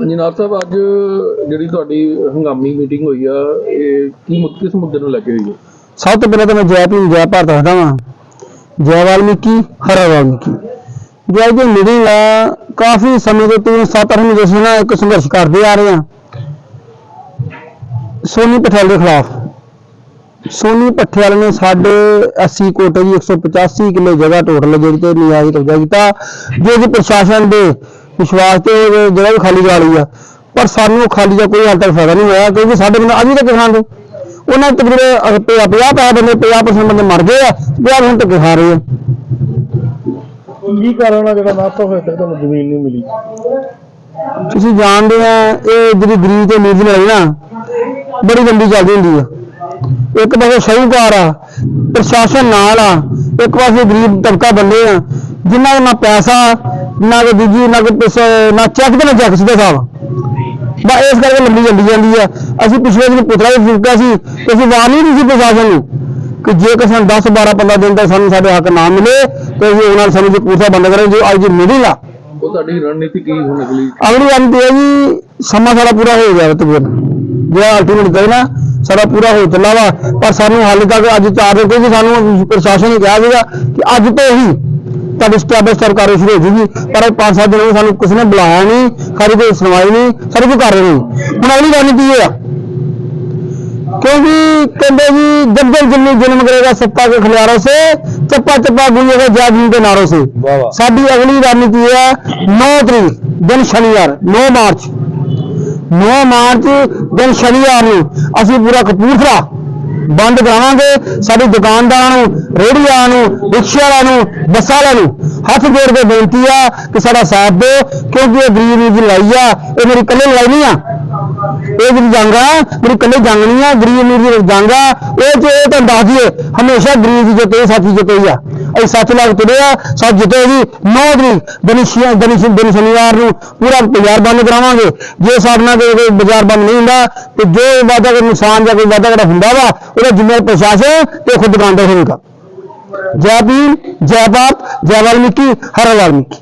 ਜਨਾਬ ਸਾਹਿਬ, ਅੱਜ ਜਿਹੜੀ ਤੁਹਾਡੀ ਹੰਗਾਮੀ ਮੀਟਿੰਗ ਹੋਈ ਆ, ਇਹ ਕੀ ਮੁੱਦ ਕਿਸ ਮੁੱਦੇ ਨੂੰ ਲੈ ਕੇ ਹੋਈ ਹੈ ਸਭ ਤੋਂ ਪਹਿਲਾਂ ਤਾਂ ਮੈਂ ਜੈ ਭੀਮ, ਜੈ ਭਾਰਤ ਦੱਸਦਾ ਵਾਂ। ਜੈ ਵਾਲਮੀਕੀ, ਹਰ ਵਾਲਮੀਕੀ। ਜੈ ਦੀ ਮੀਟਿੰਗ ਆ, ਕਾਫੀ ਸਮੇਂ ਤੋਂ ਤਿੰਨ ਸੱਤ ਅੱਠ ਮਹੀਨੇ ਇੱਕ ਸੰਘਰਸ਼ ਕਰਦੇ ਆ ਰਹੇ ਆ। ਸੋਨੀ ਪਟੇਲ ਦੇ ਖਿਲਾਫ। ਸੋਨੀ ਪਠਿਆਲ ਨੇ ਸਾਡੇ 80 ਕੋਟੇ ਦੀ 185 ਕਿੱਲੇ ਜਗ੍ਹਾ ਟੋਟਲ ਜਿਹੜੀ ਤੇ ਨਿਆਜ਼ ਕਬਜ਼ਾ ਕੀਤਾ। ਜੋ ਕਿ ਪ੍ਰਸ਼ਾਸਨ ਦੇ ਵਿਸ਼ਵਾਸ ਤੇ ਜਗ੍ਹਾ ਵੀ ਖਾਲੀ ਕਰਾ ਲਈ ਆ। ਪਰ ਸਾਨੂੰ ਖਾਲੀ ਦਾ ਕੋਈ ਹਾਲ ਤੱਕ ਫਾਇਦਾ ਨਹੀਂ ਹੋਇਆ ਕਿਉਂਕਿ ਸਾਡੇ ਬੰਦੇ ਅਜੇ ਤੱਕ ਖਾਂਦੇ ਉਹਨਾਂ ਦੇ ਤਕਰੀਬਨ 50 50 ਬੰਦੇ 50% ਬੰਦੇ ਮਰ ਗਏ ਆ 50% ਧੱਕੇ ਖਾ ਰਹੇ ਆ। ਕੀ ਕਾਰਨ ਆ ਜਿਹੜਾ ਨਾਤਾ ਹੋਇਆ ਤੱਕ ਤੁਹਾਨੂੰ ਜ਼ਮੀਨ ਨਹੀਂ ਮਿਲੀ? ਤੁਸੀਂ ਜਾਣਦੇ ਆ ਇਹ ਜਿਹੜੀ ਗਰੀਬ ਤੇ ਅਮੀਰ ਦੀ ਲੜਾਈ ਨਾ ਬੜੀ ਲੰਬੀ ਚੱਲਦੀ ਹੁੰਦੀ ਆ। ਇੱਕ ਪਾਸੇ ਸ਼ਾਹੂਕਾਰ ਆ ਪ੍ਰਸ਼ਾਸਨ ਨਾਲ ਆ ਇੱਕ ਪਾਸੇ ਗਰੀਬ ਤਬਕਾ ਬੰਦੇ ਆ ਜਿਨ੍ਹਾਂ ਨਾ ਪੈਸਾ ਨਾ ਕੋਈ ਦੂਜੀ ਨਾ ਕੋਈ ਪੈਸਾ- ਨਾ ਚੈੱਕ ਤੇ ਨਾ ਚੈੱਕ ਸਿੱਧੇ ਸਾਹਿਬ। ਬਾ ਇਸ ਕਰਕੇ ਲੰਬੀ ਚੱਲੀ ਜਾਂਦੀ ਆ। ਅਸੀਂ ਪਿਛਲੇ ਦਿਨ ਪੁੱਤਰਾ ਵੀ ਫੂਕਿਆ ਸੀ ਤੇ ਅਸੀਂ ਵਾਰ ਨਹੀਂ ਦਿੱਤੀ ਪ੍ਰਸ਼ਾਸਨ ਨੂੰ ਕਿ ਜੇ ਕਿਸੇ ਨੂੰ 10 12 15 ਦਿਨ ਤੱਕ ਸਾਨੂੰ ਸਾਡੇ ਹੱਕ ਨਾ ਮਿਲੇ ਤੇ ਅਸੀਂ ਉਹਨਾਂ ਨੂੰ ਸਾਨੂੰ ਜੇ ਪੂਰਾ ਬੰਦ ਕਰਾਂ ਜੋ ਅੱਜ ਮਿਲੇਗਾ। ਉਹ ਤੁਹਾਡੀ ਰਣਨੀਤੀ ਕੀ ਹੁਣ ਅਗਲੀ? ਅਗਲੀ ਗੱਲ ਤੇ ਹੈ ਜੀ ਸਮਾਂ ਸਾਡਾ ਪੂਰਾ ਹੋ ਗਿਆ ਤਕਰੀਬਨ। ਜਿਹੜਾ ਅਲਟੀਮੇਟ ਕਹੇ ਨਾ ਸਾਡਾ ਪੂਰਾ ਹੋ ਚੱਲਾ ਵਾ। ਪਰ ਸਾਨੂੰ ਹਾਲੇ ਤੱਕ ਅੱਜ ਚਾਰ ਦਿਨ ਕੋਈ ਸਾਨੂੰ ਪ੍ਰਸ਼ਾਸਨ ਨੇ ਕਿਹਾ ਸੀਗਾ ਕਿ ਅੱਜ ਤੋਂ ਹੀ ਤੁਹਾਡੀ ਸਟੈਬਲਿਸ਼ ਸਰਕਾਰ ਸ਼ੁਰੂ ਹੋ ਜੂਗੀ ਪਰ ਇਹ ਪੰਜ ਸੱਤ ਦਿਨ ਹੋ ਗਏ ਸਾਨੂੰ ਕਿਸੇ ਨੇ ਬੁਲਾਇਆ ਨਹੀਂ ਸਾਡੀ ਕੋਈ ਸੁਣਵਾਈ ਨਹੀਂ ਸਾਡੀ ਕੋਈ ਕਰ ਨਹੀਂ ਹੁਣ ਅਗਲੀ ਰਣਨੀਤੀ ਇਹ ਆ क्योंकि कहते जी जब जब जन्म जन्म करेगा सत्ता के खिलारों से चप्पा चप्पा गूंजेगा जागीन के नारों से ਵਾਹ ਵਾਹ ਸਾਡੀ ਅਗਲੀ ਰਣਨੀਤੀ ਹੈ 9 ਤਰੀਕ ਦਿਨ ਸ਼ਨੀਵਾਰ 9 ਮਾਰਚ 9 ਮਾਰਚ ਦਿਨ ਸ਼ਨੀਵਾਰ ਨੂੰ ਅਸੀਂ ਪੂਰਾ ਕਪੂਰਥਲਾ ਬੰਦ ਕਰਾਵਾਂਗੇ। ਸਾਡੀ ਦੁਕਾਨਦਾਰਾਂ ਨੂੰ, ਰੇਹੜੀਆਂ ਨੂੰ ਰਿਕਸ਼ਾ ਵਾਲਿਆਂ ਨੂੰ, ਬੱਸਾਂ ਵਾਲਿਆਂ ਨੂੰ ਹੱਥ ਜੋੜ ਕੇ ਬੇਨਤੀ ਆ ਕਿ ਸਾਡਾ ਸਾਥ ਦਿਓ, ਕਿਉਂਕਿ ਇਹ ਗਰੀਬ ਦੀ ਲੜਾਈ ਆ, ਇਹ ਮੇਰੀ ਇਕੱਲੇ ਲੜਾਈ ਨਹੀਂ ਆ। ਇਹ ਜਿਹੜੀ ਜੰਗ ਆ ਮੇਰੀ ਇਕੱਲੇ ਜੰਗ ਨਹੀਂ ਆ, ਗਰੀਬ ਅਮੀਰ ਦੀ ਜੰਗ ਆ ਇਹ ਚ ਇਹ ਤਾਂ ਦੱਸ ਦਈਏ, ਹਮੇਸ਼ਾ ਗਰੀਬ ਦੀ ਜਿੱਤ ਇਹ ਸਾਥੀ ਜਿੱਤ ਹੋਈ ਆ। ਅਸੀਂ ਸੱਚ ਲੱਗ ਤੁਰੇ ਆ ਸੱਚ ਜਿੱਤੇ ਜੀ 9 ਤਰੀਕ ਦਨਿਸ਼ੀਆ ਦਨਿਸ਼ ਦਿਨ ਸ਼ਨੀਵਾਰ ਨੂੰ ਪੂਰਾ ਬਾਜ਼ਾਰ ਬੰਦ ਕਰਾਵਾਂਗੇ। ਜੇ ਸਾਡੇ ਨਾਲ ਕੋਈ ਬਾਜ਼ਾਰ ਬੰਦ ਨਹੀਂ ਹੁੰਦਾ, ਤੇ ਜੋ ਵਾਦਾ ਕੋਈ ਨੁਕਸਾਨ ਜਾਂ ਕੋਈ ਵਾਦਾ ਜਿਹੜਾ ਹੁੰਦਾ ਵਾ, ਉਹਦਾ ਜ਼ਿੰਮੇਵਾਰ ਪ੍ਰਸ਼ਾਸਨ ਤੇ ਖੁਦ ਦੁਕਾਨਦਾਰ ਹੋਵੇਗਾ। ਜੈ ਭੀਮ, ਜੈ ਬਾਪ ਜੈ ਵਾਲਮੀਕੀ, ਹਰ ਵਾਲਮੀਕੀ।